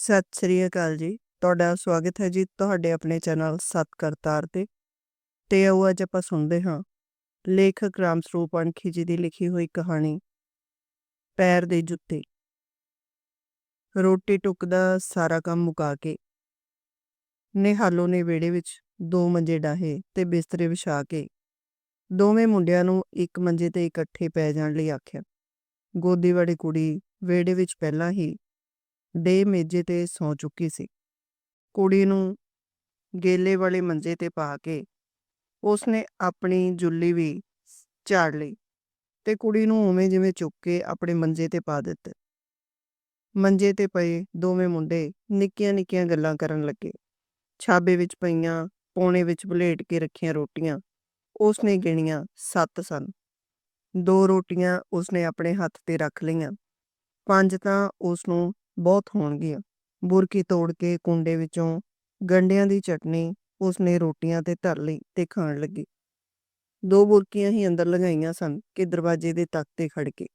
ਸਤਿ ਸ੍ਰੀ ਅਕਾਲ ਜੀ। ਤੁਹਾਡਾ ਸਵਾਗਤ ਹੈ ਜੀ ਤੁਹਾਡੇ ਆਪਣੇ ਚੈਨਲ ਸਤ ਕਰਤਾਰ ਤੇ। ਤੇ ਆਓ ਅੱਜ ਆਪਾਂ ਸੁਣਦੇ ਹਾਂ। ਲੇਖਕ ਰਾਮ ਸਰੂਪ ਅਣਖੀ ਜੀ ਦੀ ਲਿਖੀ ਹੋਈ ਕਹਾਣੀ। ਪੈਰ ਦੇ ਜੁੱਤੇ। ਰੋਟੀ ਟੁੱਕ ਦਾ ਸਾਰਾ ਕੰਮ ਮੁਕਾ ਕੇ। ਨਿਹਾਲੋ ਨੇ ਵਿਹੜੇ ਵਿੱਚ ਦੋ ਮੰਜੇ ਡਾਹੇ ਤੇ ਬਿਸਤਰੇ ਵਿਛਾ ਕੇ। ਦੋਵੇਂ ਮੁੰਡਿਆਂ ਨੂੰ ਇੱਕ ਮੰਜੇ ਤੇ ਇਕੱਠੇ ਪੈ ਜਾਣ ਲਈ ਆਖਿਆ। ਗੋਦੀ ਵਾਲੀ ਕੁੜੀ ਵਿਹੜੇ ਵਿੱਚ ਪਹਿਲਾਂ ਹੀ ਡੇ ਮੇਜੇ ਤੇ ਸੌ ਚੁੱਕੀ ਸੀ। ਕੁੜੀ ਨੂੰ ਗੇਲੇ ਵਾਲੇ ਮੰਜੇ ਤੇ ਪਾ ਕੇ ਉਸਨੇ ਆਪਣੀ ਜੁੱਲੀ ਵੀ ਝਾੜ ਲਈ ਤੇ ਕੁੜੀ ਨੂੰ ਉਵੇਂ ਜਿਵੇਂ ਚੁੱਕ ਕੇ ਆਪਣੇ ਮੰਜੇ ਤੇ ਪਾ ਦਿੱਤੇ। ਮੰਜੇ ਤੇ ਪਏ ਦੋਵੇਂ ਮੁੰਡੇ ਨਿੱਕੀਆਂ ਨਿੱਕੀਆਂ ਗੱਲਾਂ ਕਰਨ ਲੱਗੇ। ਛਾਬੇ ਵਿੱਚ ਪਈਆਂ, ਪੌਣੇ ਵਿੱਚ ਭਲੇਟ ਕੇ ਰੱਖੀਆਂ ਰੋਟੀਆਂ, ਉਸਨੇ ਗਿਣੀਆਂ ਸੱਤ ਸਨ। ਦੋ ਰੋਟੀਆਂ ਉਸਨੇ ਆਪਣੇ ਹੱਥ ਤੇ ਰੱਖ ਲਈਆਂ। ਪੰਜ ਤਾਂ ਉਸ ਨੂੰ ਬਹੁਤ ਹੋਣਗੀਆਂ ਬੁਰਕੀ ਤੋੜ ਕੇ ਕੁੰਡੇ ਵਿੱਚੋਂ ਗੰਡਿਆਂ ਦੀ ਚਟਨੀ ਉਸਨੇ ਰੋਟੀਆਂ ਤੇ ਧਰ ਲਈ ਤੇ ਖਾਣ ਲੱਗੀ। ਦੋ ਬੁਰਕੀਆਂ ਹੀ ਅੰਦਰ ਲਗਾਈਆਂ ਸਨ ਕਿ ਦਰਵਾਜ਼ੇ ਦੇ ਤੱਕ ਤੇ ਖੜ ਕੇ।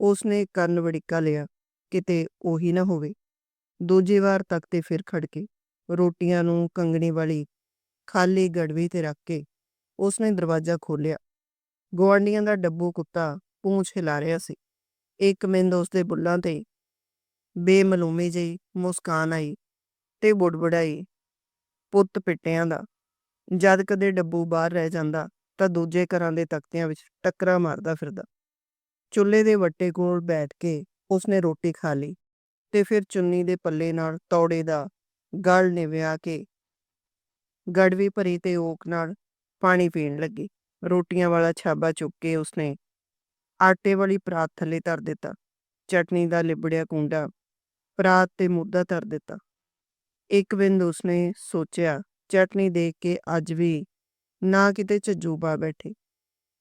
ਉਸਨੇ ਕੰਨ ਵੜਿੱਕਾ ਲਿਆ, ਕਿਤੇ ਉਹੀ ਨਾ ਹੋਵੇ। ਦੂਜੀ ਵਾਰ ਤਖ਼ਤੇ ਫਿਰ ਖੜ ਕੇ ਰੋਟੀਆਂ ਨੂੰ ਕੰਗਣੀ ਵਾਲੀ ਖਾਲੀ ਗੜਵੀ ਤੇ ਰੱਖ ਕੇ ਉਸਨੇ ਦਰਵਾਜ਼ਾ ਖੋਲ੍ਹਿਆ। ਗੁਆਂਢੀਆਂ ਦਾ ਡੱਬੂ ਕੁੱਤਾ ਪੂੰਛ ਹਿਲਾ ਰਿਹਾ ਸੀ। ਇੱਕ ਮਿੰਦ ਉਸਦੇ ਬੁੱਲਾਂ ਤੇ ਬੇਮਲੂਮੀ ਜਿਹੀ ਮੁਸਕਾਨ ਆਈ ਤੇ ਬੁੜਬੜਾਈ ਪੁੱਤ ਪਿੱਟਿਆਂ ਦਾ। ਜਦ ਕਦੇ ਡੱਬੂ ਬਾਹਰ ਰਹਿ ਜਾਂਦਾ ਤਾਂ ਦੂਜੇ ਘਰਾਂ ਦੇ ਤਖਤਿਆਂ ਵਿੱਚ ਟੱਕਰਾ ਮਾਰਦਾ ਫਿਰਦਾ। ਚੁੱਲ੍ਹੇ ਦੇ ਵੱਟੇ ਕੋਲ ਬੈਠ ਕੇ ਉਸਨੇ ਰੋਟੀ ਖਾ ਲਈ ਤੇ ਫਿਰ ਚੁੰਨੀ ਦੇ ਪੱਲੇ ਨਾਲ ਤੌੜੇ ਦਾ ਗਲ ਨਿਵਿਆ ਕੇ ਗੜਵੀ ਭਰੀ ਤੇ ਓਕ ਨਾਲ ਪਾਣੀ ਪੀਣ ਲੱਗੀ। ਰੋਟੀਆਂ ਵਾਲਾ ਛਾਬਾ ਚੁੱਕ ਕੇ ਉਸਨੇ ਆਟੇ ਵਾਲੀ ਪਰਾਤ ਥੱਲੇ ਧਰ ਦਿੱਤਾ। ਚਟਨੀ ਦਾ ਲਿਬੜਿਆ ਕੁੰਡਾ ਪਰਾਤ ਤੇ ਮੁੱਦਾ ਧਰ ਦਿੱਤਾ। ਇੱਕ ਬਿੰਦ ਉਸਨੇ ਸੋਚਿਆ, ਚਟਨੀ ਦੇਖ ਕੇ ਅੱਜ ਵੀ ਨਾ ਕਿਤੇ ਝੱਜੂ ਪਾ ਬੈਠੇ।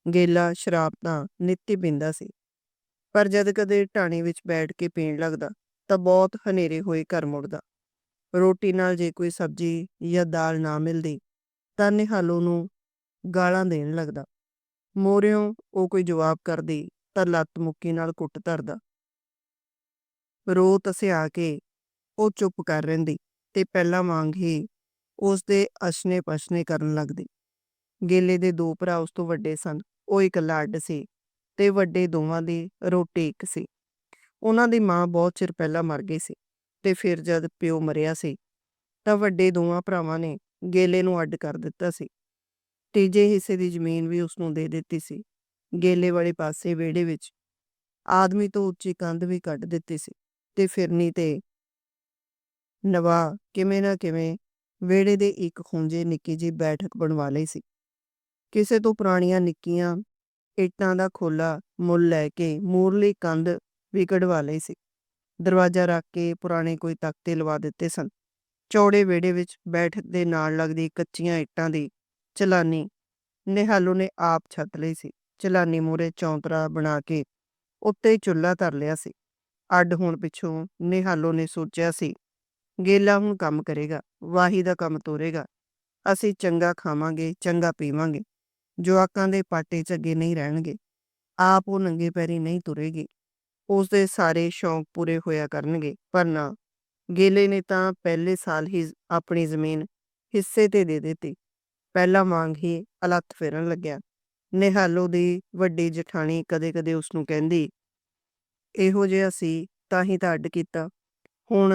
ਗੇਲਾ ਸ਼ਰਾਬ ਤਾਂ ਨਿੱਤੀ ਪੀਂਦਾ ਸੀ, ਪਰ ਜਦ ਕਦੇ ਢਾਣੀ ਵਿੱਚ ਬੈਠ ਕੇ ਪੀਣ ਲੱਗਦਾ, ਤਾਂ ਬਹੁਤ ਹਨੇਰੇ ਹੋਏ ਘਰ ਮੁੜਦਾ। ਰੋਟੀ ਨਾਲ ਜੇ ਕੋਈ ਸਬਜ਼ੀ ਜਾਂ ਦਾਲ ਨਾ ਮਿਲਦੀ, ਤਾਂ ਨਿਹਾਲੋ ਨੂੰ ਗਾਲਾਂ ਦੇਣ ਲੱਗਦਾ। ਮੋਰਿਓਂ ਉਹ ਕੋਈ ਜਵਾਬ ਕਰਦੀ, ਤਾਂ ਲੱਤ ਮੁੱਕੀ ਨਾਲ ਕੁੱਟ ਧਰਦਾ। ਰੋ ਤਸਿਆ ਕੇ ਉਹ ਚੁੱਪ ਕਰ ਰਹਿੰਦੀ ਤੇ ਪਹਿਲਾਂ ਵਾਂਗ ਹੀ ਉਸ ਦੇ ਅਸ਼ਨੇ ਪਸ਼ਨੇ ਕਰਨ ਲੱਗਦੀ। ਗੇਲੇ ਦੇ ਦੋ ਭਰਾ ਉਸ ਤੋਂ ਵੱਡੇ ਸਨ, ਉਹ ਇਕੱਲਾ ਅੱਡ ਸੀ ਤੇ ਵੱਡੇ ਦੋਵਾਂ ਦੀ ਰੋਟੀ ਇੱਕ ਸੀ। ਉਹਨਾਂ ਦੀ ਮਾਂ ਬਹੁਤ ਚਿਰ ਪਹਿਲਾਂ ਮਰ ਗਈ ਸੀ ਤੇ ਫਿਰ ਜਦ ਪਿਓ ਮਰਿਆ ਸੀ ਤਾਂ ਵੱਡੇ ਦੋਵਾਂ ਭਰਾਵਾਂ ਨੇ ਗੇਲੇ ਨੂੰ ਅੱਡ ਕਰ ਦਿੱਤਾ ਸੀ। ਤੀਜੇ ਹਿੱਸੇ ਦੀ ਜ਼ਮੀਨ ਵੀ ਉਸ ਨੂੰ ਦੇ ਦਿੱਤੀ ਸੀ। ਗੇਲੇ ਵਾਲੇ ਪਾਸੇ ਵਿਹੜੇ ਵਿੱਚ ਆਦਮੀ ਤੋਂ ਉੱਚੀ ਕੰਧ ਵੀ ਕੱਢ ਦਿੱਤੀ ਸੀ। ਤੇ ਫਿਰਨੀ ਤੇ ਨਵਾ ਕਿਵੇਂ ਨਾ ਕਿਵੇਂ ਵਿਹੜੇ ਦੇ ਇੱਕ ਖੁੰਝੇ ਨਿੱਕੀ ਜੀ ਬੈਠਕ ਬਣਵਾ ਲਈ ਸੀ। ਕਿਸੇ ਤੋਂ ਪੁਰਾਣੀਆਂ ਨਿੱਕੀਆਂ ਇੱਟਾਂ ਦਾ ਖੋਲਾ ਮੁੱਲ ਲੈ ਕੇ ਮੂਰਲੀ ਕੰਧ ਵੀ ਕਢਵਾ ਲਈ ਸੀ। ਦਰਵਾਜ਼ਾ ਰੱਖ ਕੇ ਪੁਰਾਣੇ ਕੋਈ ਤਖਤੇ ਲਵਾ ਦਿੱਤੇ ਸਨ। ਚੌੜੇ ਵਿਹੜੇ ਵਿੱਚ ਬੈਠਕ ਦੇ ਨਾਲ ਲੱਗਦੀ ਕੱਚੀਆਂ ਇੱਟਾਂ ਦੀ ਚਲਾਨੀ ਨਿਹਾਲੂ ਨੇ ਆਪ ਛੱਤ ਲਈ ਸੀ। ਚਲਾਨੀ ਮੂਰੇ ਚੌਂਤਰਾ ਬਣਾ ਕੇ ਉੱਤੇ ਚੁੱਲ੍ਹਾ ਧਰ ਲਿਆ ਸੀ। ਅੱਡ ਹੋਣ ਪਿੱਛੋਂ ਨਿਹਾਲੋ ਨੇ ਸੋਚਿਆ ਸੀ, ਗੇਲਾ ਹੁਣ ਕੰਮ ਕਰੇਗਾ, ਵਾਹੀ ਦਾ ਕੰਮ ਤੋਰੇਗਾ, ਅਸੀਂ ਚੰਗਾ ਖਾਵਾਂਗੇ, ਚੰਗਾ ਪੀਵਾਂਗੇ, ਜਵਾਕਾਂ ਦੇ ਪਾਟੇ ਚ ਅੱਗੇ ਨਹੀਂ ਰਹਿਣਗੇ, ਆਪ ਉਹ ਨੰਗੇ ਪੈਰੀ ਨਹੀਂ ਤੁਰੇਗੀ ਉਸ ਦੇ ਸਾਰੇ ਸ਼ੌਂਕ ਪੂਰੇ ਹੋਇਆ ਕਰਨਗੇ, ਪਰ ਨਾ, ਗੇਲੇ ਨੇ ਤਾਂ ਪਹਿਲੇ ਸਾਲ ਹੀ ਆਪਣੀ ਜ਼ਮੀਨ ਹਿੱਸੇ ਤੇ ਦੇ ਦਿੱਤੀ, ਪਹਿਲਾ ਵਾਂਗ ਹੀ ਅਲੱਥ ਫੇਰਨ ਲੱਗਿਆ, ਨਿਹਾਲੋ ਦੀ ਵੱਡੀ ਜਠਾਣੀ ਕਦੇ-ਕਦੇ ਉਸ ਨੂੰ ਕਹਿੰਦੀ ਇਹੋ ਜਿਹਾ ਸੀ ਤਾਂ ਹੀ ਤਾਂ ਅੱਡ ਕੀਤਾ। ਹੁਣ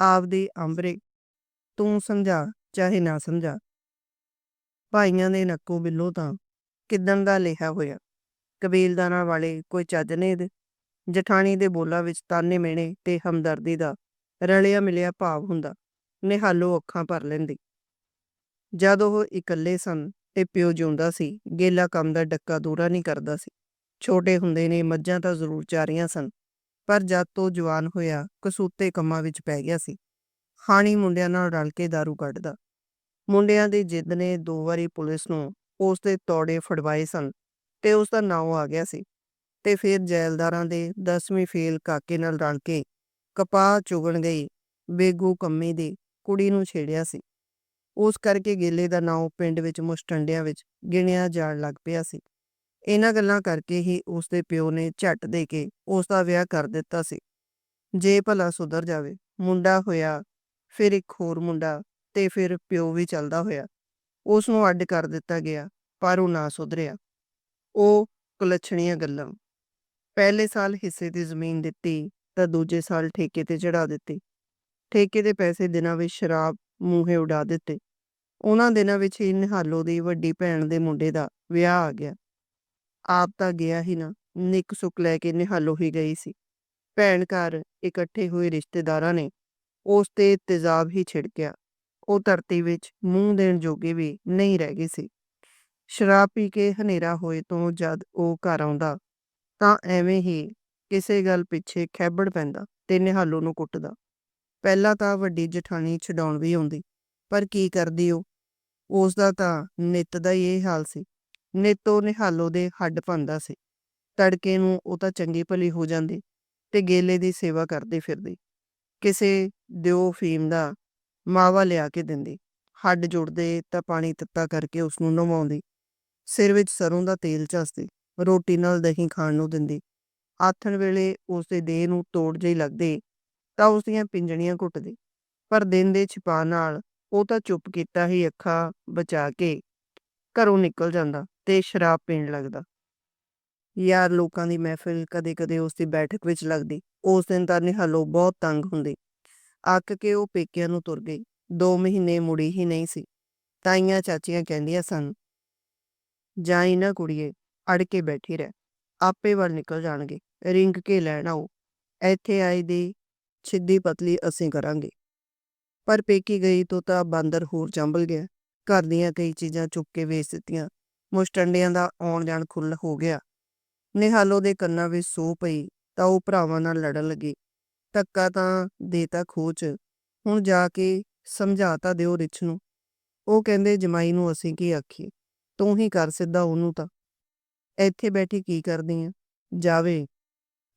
ਆਪਦੀ ਅੰਬਰੇ ਤੂੰ ਸਮਝਾ ਚਾਹੇ ਨਾ ਸਮਝਾ। ਭਾਈਆਂ ਦੇ ਨੱਕੋ ਬਿੱਲੋ ਤਾਂ ਕਿਦਨ ਦਾ ਲਿਖਿਆ ਹੋਇਆ? ਕਬੀਲਦਾਰਾਂ ਵਾਲੇ ਕੋਈ ਚੱਜ ਨੇ ਦੇ ਜਠਾਣੀ ਦੇ ਬੋਲਾਂ ਵਿੱਚ ਤਾਨੇ ਮੇਣੇ ਤੇ ਹਮਦਰਦੀ ਦਾ ਰਲਿਆ ਮਿਲਿਆ ਭਾਵ ਹੁੰਦਾ। ਨਿਹਾਲੋ ਅੱਖਾਂ ਭਰ ਲੈਂਦੀ। ਜਦ ਉਹ ਇਕੱਲੇ ਸਨ ਤੇ ਪਿਓ ਜਿਉਂਦਾ ਸੀ, ਗੇਲਾ ਕੰਮ ਦਾ ਡੱਕਾ ਦੂਰਾ ਨਹੀਂ ਕਰਦਾ ਸੀ। ਛੋਟੇ ਹੁੰਦੇ ਨੇ, ਮੱਝਾਂ ਤਾਂ ਜ਼ਰੂਰ ਚਾਰੀਆਂ ਸਨ, ਪਰ ਜਦ ਤੋਂ ਜਵਾਨ ਹੋਇਆ, ਕਸੂਤੇ ਕੰਮਾਂ ਵਿੱਚ ਪੈ ਗਿਆ ਸੀ। ਹਾਣੀ ਮੁੰਡਿਆਂ ਨਾਲ ਰਲ ਕੇ दारू ਕੱਢਦਾ। ਮੁੰਡਿਆਂ ਦੀ ਜਿੱਦ ਨੇ ਦੋ ਵਾਰੀ ਪੁਲਿਸ ਨੂੰ ਉਸ ਦੇ ਤੋੜੇ ਫੜਵਾਏ ਸਨ ਤੇ ਉਸ ਦਾ ਨਾਂ ਆ ਗਿਆ ਸੀ ਤੇ ਫਿਰ ਜੈਲਦਾਰਾਂ ਦੇ 10ਵੀਂ ਫੇਲ ਕਾਕੇ ਨਾਲ ਰਲ ਕੇ ਕਪਾਹ ਚੁਗਣ ਗਈ, ਬੇਗੂ ਕੰਮੀ ਦੀ ਕੁੜੀ ਨੂੰ ਛੇੜਿਆ ਸੀ। ਉਸ ਕਰਕੇ ਗੇਲੇ ਦਾ ਨਾਂ ਪਿੰਡ ਵਿੱਚ ਮੁਸ਼ਟੰਡਿਆਂ ਵਿੱਚ ਗਿਣਿਆ ਜਾਣ ਲੱਗ ਪਿਆ ਸੀ। ਇਹਨਾਂ ਗੱਲਾਂ ਕਰਕੇ ਹੀ ਉਸ ਦੇ ਪਿਓ ਨੇ ਝੱਟ ਦੇ ਕੇ ਉਸ ਦਾ ਵਿਆਹ ਕਰ ਦਿੱਤਾ ਸੀ। ਜੇ ਭਲਾ ਸੁਧਰ ਜਾਵੇ, ਮੁੰਡਾ ਹੋਇਆ, ਫਿਰ ਇੱਕ ਹੋਰ ਮੁੰਡਾ ਤੇ ਫਿਰ ਪਿਓ ਵੀ ਚੱਲਦਾ ਹੋਇਆ। ਉਸ ਨੂੰ ਅੱਡ ਕਰ ਦਿੱਤਾ ਗਿਆ, ਪਰ ਉਹ ਨਾ ਸੁਧਰਿਆ। ਉਹ ਕੁਲੱਛਣੀਆਂ ਗੱਲਾਂ, ਪਹਿਲੇ ਸਾਲ ਹਿੱਸੇ ਦੀ ਜ਼ਮੀਨ ਦਿੱਤੀ ਤਾਂ ਦੂਜੇ ਸਾਲ ਠੇਕੇ ਤੇ ਚੜਾ ਦਿੱਤੀ। ਠੇਕੇ ਦੇ ਪੈਸੇ ਦਿਨਾਂ ਵਿੱਚ ਸ਼ਰਾਬ ਮੂੰਹੇ ਉਡਾ ਦਿੱਤੇ। ਉਹਨਾਂ ਦਿਨਾਂ ਵਿੱਚ ਹੀ ਨਿਹਾਲੋ ਦੀ ਵੱਡੀ ਭੈਣ ਦੇ ਮੁੰਡੇ ਦਾ ਵਿਆਹ ਆ ਗਿਆ। ਆਪ ਤਾਂ ਗਿਆ ਹੀ ਨਾ, ਨਿੱਕ ਸੁੱਕ ਲੈ ਕੇ ਨਿਹਾਲੋ ਹੀ ਗਈ ਸੀ। ਭੈਣ ਘਰ ਇਕੱਠੇ ਹੋਏ ਰਿਸ਼ਤੇਦਾਰਾਂ ਨੇ ਉਸ ਤੇ ਤੇਜ਼ਾਬ ਹੀ ਛਿੜਕਿਆ। ਉਹ ਧਰਤੀ ਵਿੱਚ ਮੂੰਹ ਦੇਣ ਜੋਗੇ ਵੀ ਨਹੀਂ ਰਹਿ ਗਏ ਸੀ। ਸ਼ਰਾਬ ਪੀ ਕੇ ਹਨੇਰਾ ਹੋਏ ਤੋਂ ਜਦ ਉਹ ਘਰ ਆਉਂਦਾ, ਤਾਂ ਐਵੇਂ ਹੀ ਕਿਸੇ ਗੱਲ ਪਿੱਛੇ ਖੈਬੜ ਪੈਂਦਾ ਤੇ ਨਿਹਾਲੋ ਨੂੰ ਕੁੱਟਦਾ। ਪਹਿਲਾਂ ਤਾਂ ਵੱਡੀ ਜਠਾਣੀ ਛਡਾਉਣ ਵੀ ਆਉਂਦੀ, ਪਰ ਕੀ ਕਰਦੀ ਉਹ? ਉਸ ਦਾ ਤਾਂ ਨਿੱਤ ਦਾ ਹੀ ਇਹ ਹਾਲ ਸੀ। ਨੇਤੋ ਨਿਹਾਲੋ ਦੇ ਹੱਡ ਭੰਦਾ ਸੀ। ਤੜਕੇ ਨੂੰ ਉਹ ਤਾਂ ਚੰਗੀ ਭਲੀ ਹੋ ਜਾਂਦੀ ਤੇ ਗੇਲੇ ਦੀ ਸੇਵਾ ਕਰਦੀ ਫਿਰਦੀ। ਕਿਸੇ ਦਿਓ ਫੀਮ ਦਾ ਮਾਵਾ ਲਿਆ ਕੇ ਦਿੰਦੀ। ਹੱਡ ਜੁੜਦੇ ਤਾਂ ਪਾਣੀ ਤੱਤਾ ਕਰਕੇ ਉਸ ਨੂੰ ਨਵਾਉਂਦੀ। ਸਿਰ ਵਿੱਚ ਸਰੋਂ ਦਾ ਤੇਲ ਝੱਸਦੀ, ਰੋਟੀ ਨਾਲ ਦਹੀਂ ਖਾਣ ਨੂੰ ਦਿੰਦੀ। ਆਥਣ ਵੇਲੇ ਉਸ ਦੇ ਦੇਹ ਨੂੰ ਤੋੜ ਜਿਹੀ ਲੱਗਦੇ ਤਾਂ ਉਸ ਦੀਆਂ ਪਿੰਜਣੀਆਂ ਘੁੱਟਦੀ। ਪਰ ਦਿਨ ਦੇ ਛਿਪਾ ਨਾਲ ਉਹ ਤਾਂ ਚੁੱਪ ਕੀਤਾ ਹੀ ਅੱਖਾਂ ਬਚਾ ਕੇ ਘਰੋਂ ਨਿਕਲ ਜਾਂਦਾ। ਤੇ ਸ਼ਰਾਬ ਪੀਣ ਲੱਗਦਾ। ਯਾਰ ਲੋਕਾਂ ਦੀ ਮਹਿਫਿਲ ਕਦੇ-ਕਦੇ ਉਸ ਦੀ ਬੈਠਕ ਵਿੱਚ ਲੱਗਦੀ। ਉਸ ਦਿਨ ਤਾਂ ਨਿਹਾਲੋ ਬਹੁਤ ਤੰਗ ਹੁੰਦੀ। ਅੱਕ ਕੇ ਉਹ ਪੇਕਿਆਂ ਨੂੰ ਤੁਰ ਗਈ। 2 ਮਹੀਨੇ ਮੁੜੀ ਹੀ ਨਹੀਂ ਸੀ। ਤਾਈਆਂ ਚਾਚੀਆਂ ਕਹਿੰਦੀਆਂ ਸਨ ਜਾਈ ਨਾ ਕੁੜੀਏ, ਅੜ ਕੇ ਬੈਠੀ ਰਹਿ। ਆਪੇ ਵੱਲ ਨਿਕਲ ਜਾਣਗੇ। ਰਿੰਗ ਕੇ ਲੈਣ ਆਓ। ਇੱਥੇ ਆਈ ਦੀ ਸਿੱਧੀ ਪਤਲੀ ਅਸੀਂ ਕਰਾਂਗੇ। ਪਰ ਪੇਕੀ ਗਈ ਤੋਂ ਤਾਂ ਬਾਂਦਰ ਹੋਰ ਚੰਬਲ ਗਿਆ। ਘਰ ਦੀਆਂ ਕਈ ਚੀਜ਼ਾਂ ਚੁੱਕ ਕੇ ਵੇਚ ਦਿੱਤੀਆਂ। ਮੁਸ਼ਟੰਡਿਆਂ ਦਾ ਆਉਣ ਜਾਣ ਖੁੱਲ ਹੋ ਗਿਆ। ਨਿਹਾਲੋ ਦੇ ਕੰਨਾਂ ਵਿੱਚ ਸੋ ਪਈ, ਤਾਂ ਉਹ ਭਰਾਵਾਂ ਨਾਲ ਲੜਨ ਲੱਗੀ। ਧੱਕਾ ਤਾਂ ਦੇਤਾ ਖੋਚ, ਹੁਣ ਜਾ ਕੇ ਸਮਝਾਤਾ ਦਿਓ ਰਿਛ ਨੂੰ। ਉਹ ਕਹਿੰਦੇ, ਜਮਾਈ ਨੂੰ ਅਸੀਂ ਕੀ ਆਖੀਏ? ਤੂੰ ਹੀ ਕਰ ਸਿੱਧਾ ਉਹਨੂੰ ਤਾਂ। ਇੱਥੇ ਬੈਠੀ ਕੀ ਕਰਦੀ ਆ? ਜਾਵੇ।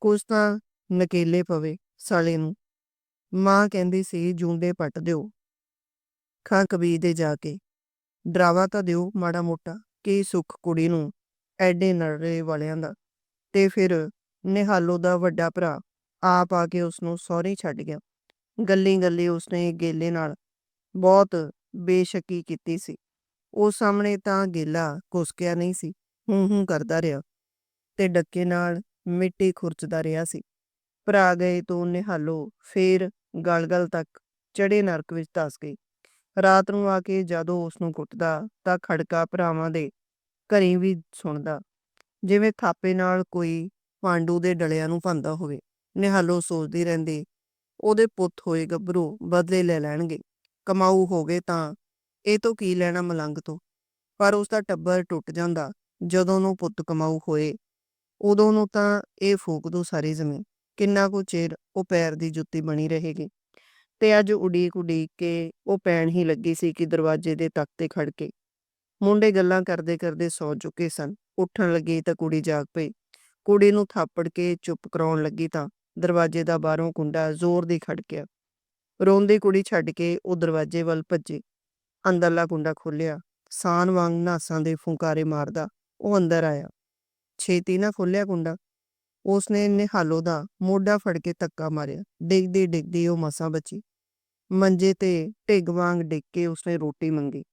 ਕੁਛ ਤਾਂ ਨਕੇਲੇ ਪਵੇ ਸਾਲੇ ਨੂੰ। ਮਾਂ ਕਹਿੰਦੀ ਸੀ, ਜੂੰਡੇ ਪੱਟ ਦਿਓ। ਖਾਂ ਕਬੀਰ ਦੇ ਜਾ ਕੇ। ਡਰਾਵਾ ਤਾਂ ਦਿਓ ਮਾੜਾ ਮੋਟਾ। ਕੀ ਸੁੱਖ ਕੁੜੀ ਨੂੰ ਐਡੇ ਨਰੜੇ ਵਾਲਿਆਂ ਦਾ ਤੇ ਫਿਰ ਨਿਹਾਲੋ ਦਾ ਵੱਡਾ ਭਰਾ ਆਪ ਆ ਕੇ ਉਸ ਨੂੰ ਸਹੁਰੇ ਛੱਡ ਗਿਆ। ਗੱਲੀ ਗੱਲੀ ਉਸਨੇ ਗੇਲੇ ਨਾਲ ਬਹੁਤ ਬੇਸ਼ੱਕੀ ਕੀਤੀ ਸੀ। ਉਹ ਸਾਹਮਣੇ ਤਾਂ ਗੇਲਾ ਕੁਸਕਿਆ ਨਹੀਂ ਸੀ ਹੂੰ ਹੂੰ ਕਰਦਾ ਰਿਹਾ ਤੇ ਡੱਕੇ ਨਾਲ ਮਿੱਟੀ ਖੁਰਚਦਾ ਰਿਹਾ ਸੀ। ਭਰਾ ਗਏ ਤੋਂ ਨਿਹਾਲੋ ਫੇਰ ਗਲ-ਗਲ ਤੱਕ ਚੜੇ ਨਰਕ ਵਿੱਚ ਧਸ ਗਈ। ਰਾਤ ਨੂੰ ਆ ਕੇ ਜਦੋਂ ਉਸ ਨੂੰ ਕੁੱਟਦਾ ਤਾਂ ਖੜਕਾ ਭਰਾਵਾਂ ਦੇ ਘਰੇ ਵੀ ਸੁਣਦਾ। ਜਿਵੇਂ ਥਾਪੇ ਨਾਲ ਕੋਈ ਪਾਂਡੂ ਦੇ ਡਲਿਆਂ ਨੂੰ ਭੰਦਾ ਹੋਵੇ, ਨਿਹਾਲੋ ਸੋਚਦੀ ਰਹਿੰਦੀ, ਉਹਦੇ ਪੁੱਤ ਹੋਏ ਗੱਭਰੂ ਬਦਲੇ ਲੈ ਲੈਣਗੇ, ਕਮਾਊ ਹੋ ਗਏ ਤਾਂ ਇਹ ਤੋਂ ਕੀ ਲੈਣਾ ਮਲੰਗ ਤੋਂ? ਪਰ ਉਸ ਦਾ ਟੱਬਰ ਟੁੱਟ ਜਾਂਦਾ, ਜਦੋਂ ਨੂੰ ਪੁੱਤ ਕਮਾਊ ਹੋਏ, ਉਦੋਂ ਨੂੰ ਤਾਂ ਇਹ ਫੂਕ ਦੋ ਸਾਰੀ ਜ਼ਮੀਨ, ਕਿੰਨਾ ਕੁ ਚਿਰ ਉਹ ਪੈਰ ਦੀ ਜੁੱਤੀ ਬਣੀ ਰਹੇਗੀ। ਤੇ ਅੱਜ ਉਡੀਕ ਉਡੀਕ ਕੇ ਉਹ ਪੈਣ ਹੀ ਲੱਗੀ ਸੀ ਕਿ ਦਰਵਾਜ਼ੇ ਦੇ ਤੱਕ ਤੇ ਖੜ ਕੇ। ਮੁੰਡੇ ਗੱਲਾਂ ਕਰਦੇ ਕਰਦੇ ਸੌ ਚੁੱਕੇ ਸਨ। ਉੱਠਣ ਲੱਗੀ ਤਾਂ ਕੁੜੀ ਜਾਗ ਪਈ। ਕੁੜੀ ਨੂੰ ਥਾਪੜ ਕੇ ਚੁੱਪ ਕਰਾਉਣ ਲੱਗੀ ਤਾਂ ਦਰਵਾਜ਼ੇ ਦਾ ਬਾਹਰੋਂ ਕੁੰਡਾ ਜ਼ੋਰ ਦੀ ਖੜਕਿਆ। ਰੋਂਦੀ ਕੁੜੀ ਛੱਡ ਕੇ ਉਹ ਦਰਵਾਜ਼ੇ ਵੱਲ ਭੱਜੀ। ਅੰਦਰਲਾ ਕੁੰਡਾ ਖੋਲਿਆ ਸਾਨ ਵਾਂਗ ਨਾਸਾਂ ਦੇ ਫੁੰਕਾਰੇ ਮਾਰਦਾ ਉਹ ਅੰਦਰ ਆਇਆ। ਛੇਤੀ ਨਾ ਖੋਲਿਆ ਕੁੰਡਾ। ਉਸਨੇ ਨਿਹਾਲੋ ਦਾ ਮੋਢਾ ਫੜ ਕੇ ਧੱਕਾ ਮਾਰਿਆ। ਡਿੱਗਦੀ ਡਿੱਗਦੀ ਉਹ ਮਸਾਂ ਬਚੀ। ਮੰਜੇ ਤੇ ਢਿੱਗ ਵਾਂਗ ਡਿੱਗ ਕੇ ਉਸਨੇ ਰੋਟੀ ਮੰਗੀ।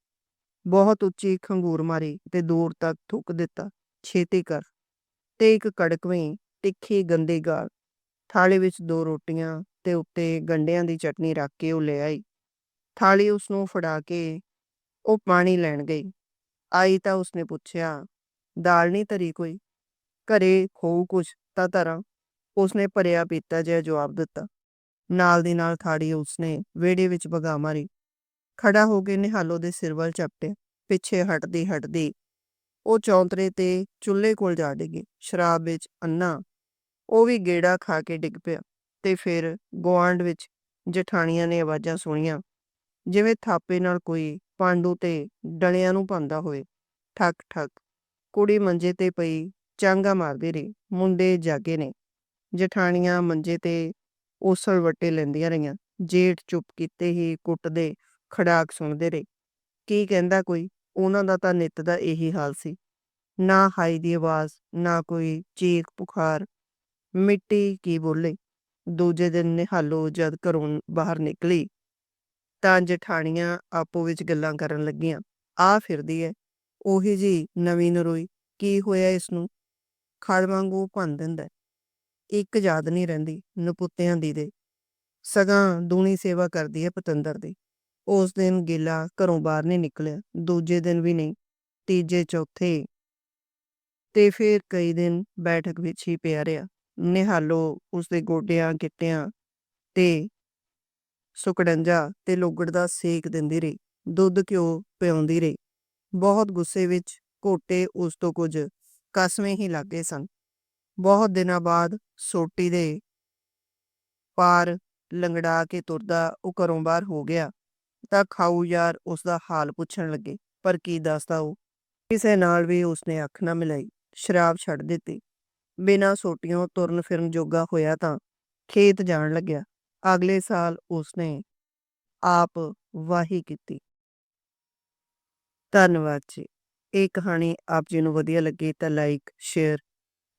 ਬਹੁਤ ਉੱਚੀ ਖੰਗੂਰ ਮਾਰੀ ਤੇ ਦੂਰ ਤੱਕ ਥੁੱਕ ਦਿੱਤਾ, ਛੇਤੀ ਕਰ। ਤੇ ਇੱਕ ਕੜਕਵੀਂ ਤਿੱਖੀ ਗੰਦੀ ਗਾਲ ਥਾਲੀ ਵਿੱਚ ਦੋ ਰੋਟੀਆਂ ਤੇ ਉੱਤੇ ਗੰਡਿਆਂ ਦੀ ਚਟਨੀ ਰੱਖ ਕੇ ਉਹ ਲੈ ਆਈ। ਥਾਲੀ ਉਸ ਨੂੰ ਫੜਾ ਕੇ ਉਹ ਪਾਣੀ ਲੈਣ ਗਈ। ਆਈ ਤਾਂ ਉਸਨੇ ਪੁੱਛਿਆ, ਦਾਲ ਨਹੀਂ ਧਰੀ ਕੋਈ? ਘਰੇ ਖੋਊ ਕੁਛ ਤਾਂ ਧਰਾਂ। ਉਸਨੇ ਭਰਿਆ ਪੀਤਾ ਜਿਹਾ ਜਵਾਬ ਦਿੱਤਾ। ਨਾਲ ਦੀ ਨਾਲ ਥਾੜੀ ਉਸਨੇ ਵਿਹੜੇ ਵਿੱਚ ਵਗਾ ਮਾਰੀ। ਖੜਾ ਹੋ ਕੇ ਨਿਹਾਲੋ ਦੇ ਸਿਰ ਵੱਲ ਚਪਟਿਆ ਪਿੱਛੇ ਹਟਦੀ ਹਟਦੀ ਉਹ ਚੌਂਤਰੇ ਤੇ ਚੁੱਲ੍ਹੇ ਕੋਲ ਜਾ ਡਿੱਗੀ। ਸ਼ਰਾਬ ਵਿੱਚ ਅੰਨਾ ਉਹ ਵੀ ਗੇੜਾ ਖਾ ਕੇ ਡਿੱਗ ਪਿਆ ਤੇ ਫਿਰ ਗੁਆਂਢ ਵਿੱਚ ਜਠਾਣੀਆਂ ਨੇ ਆਵਾਜ਼ਾਂ ਸੁਣੀਆਂ, ਜਿਵੇਂ ਥਾਪੇ ਨਾਲ ਕੋਈ ਪਾਂਡੂ ਤੇ ਡਲਿਆਂ ਨੂੰ ਭੰਦਾ ਹੋਵੇ। ਠੱਕ ਠੱਕ, ਕੁੜੀ ਮੰਜੇ ਤੇ ਪਈ, ਚਾਂਗਾ ਮਾਰਦੀ ਰਹੀ, ਮੁੰਡੇ ਜਾਗੇ ਨੇ। ਜਠਾਣੀਆਂ ਮੰਜੇ ਤੇ ਉਸਲ ਵੱਟੇ ਲੈਂਦੀਆਂ ਰਹੀਆਂ। ਜੇਠ ਚੁੱਪ ਕੀਤੇ ਹੀ ਕੁੱਟਦੇ, ਖੜਾਕ ਸੁਣਦੇ ਰਹੇ। ਕੀ ਕਹਿੰਦਾ ਕੋਈ? ਉਹਨਾਂ ਦਾ ਤਾਂ ਨਿੱਤ ਦਾ ਇਹੀ ਹਾਲ ਸੀ। ਨਾ ਹਾਈ ਦੀ ਆਵਾਜ਼, ਨਾ ਕੋਈ ਚੀਕ ਪੁਕਾਰ ਮਿੱਟੀ ਕੀ ਬੋਲੇ? ਦੂਜੇ ਦਿਨ ਨਿਹਾਲੋ ਜਦ ਘਰੋਂ ਬਾਹਰ ਨਿਕਲੀ। ਤਾਂ ਜਠਾਣੀਆਂ ਆਪੋ ਵਿੱਚ ਗੱਲਾਂ ਕਰਨ ਲੱਗੀਆਂ। ਆ ਫਿਰਦੀ ਐ। ਉਹੀ ਜੀ ਨਵੀਂ ਨਰੋਈ। ਕੀ ਹੋਇਆ ਇਸ ਨੂੰ? ਖੜ ਵਾਂਗੂ ਭੰਨ ਦਿੰਦਾ ਇੱਕ ਯਾਦ ਨਹੀਂ ਰਹਿੰਦੀ ਨਪੁੱਤਿਆਂ ਦੀ ਦੇ। ਸਗਾਂ ਦੂਣੀ ਸੇਵਾ ਕਰਦੀ ਹੈ ਪਤੰਦਰ ਦੀ। ਉਸ ਦਿਨ ਗੇਲਾ ਘਰੋਂ ਬਾਹਰ ਨਹੀਂ ਨਿਕਲਿਆ, ਦੂਜੇ ਦਿਨ ਵੀ ਨਹੀਂ, ਤੀਜੇ, ਚੌਥੇ। ਤੇ ਫਿਰ ਕਈ ਦਿਨ ਬੈਠਕ ਵਿੱਚ ਹੀ ਪਿਆ ਰਿਹਾ। ਨਿਹਾਲੋ ਉਸਦੇ ਗੋਡਿਆਂ, ਗਿੱਟਿਆਂ ਤੇ ਸੁਕੜੰਜਾ ਤੇ ਲੋਗੜ ਦਾ ਸੇਕ ਦਿੰਦੀ ਰਹੀ। ਦੁੱਧ ਘਿਓ ਪਿਆਉਂਦੀ ਰਹੀ। ਬਹੁਤ ਗੁੱਸੇ ਵਿੱਚ ਘੋਟੇ ਉਸ ਤੋਂ ਕੁਝ ਕਸਵੇਂ ਹੀ ਲੱਗੇ ਸਨ। ਬਹੁਤ ਦਿਨਾਂ ਬਾਅਦ ਸੋਟੀ ਦੇ ਪਾਰ ਲੰਗੜਾ ਕੇ ਤੁਰਦਾ ਉਹ ਘਰੋਂ ਬਾਹਰ ਹੋ ਗਿਆ ਤਾਂ ਖਾਊ ਯਾਰ ਉਸ ਦਾ ਹਾਲ ਪੁੱਛਣ ਲੱਗੇ, ਪਰ ਕੀ ਦੱਸਦਾ ਉਹ? ਕਿਸੇ ਨਾਲ ਵੀ ਉਸਨੇ ਅੱਖ ਨਾ ਮਿਲਾਈ, ਸ਼ਰਾਬ ਛੱਡ ਦਿੱਤੀ। ਬਿਨਾਂ ਸੋਟੀਆਂ ਤੁਰਨ ਫਿਰਨ ਜੋਗਾ ਹੋਇਆ ਤਾਂ ਖੇਤ ਜਾਣ ਲੱਗਿਆ। ਅਗਲੇ ਸਾਲ ਉਸਨੇ ਆਪ ਵਾਹੀ ਕੀਤੀ। ਧੰਨਵਾਦ ਜੀ। ਇਹ ਕਹਾਣੀ ਆਪ ਜੀ ਨੂੰ ਵਧੀਆ ਲੱਗੀ ਤਾਂ ਲਾਈਕ, ਸ਼ੇਅਰ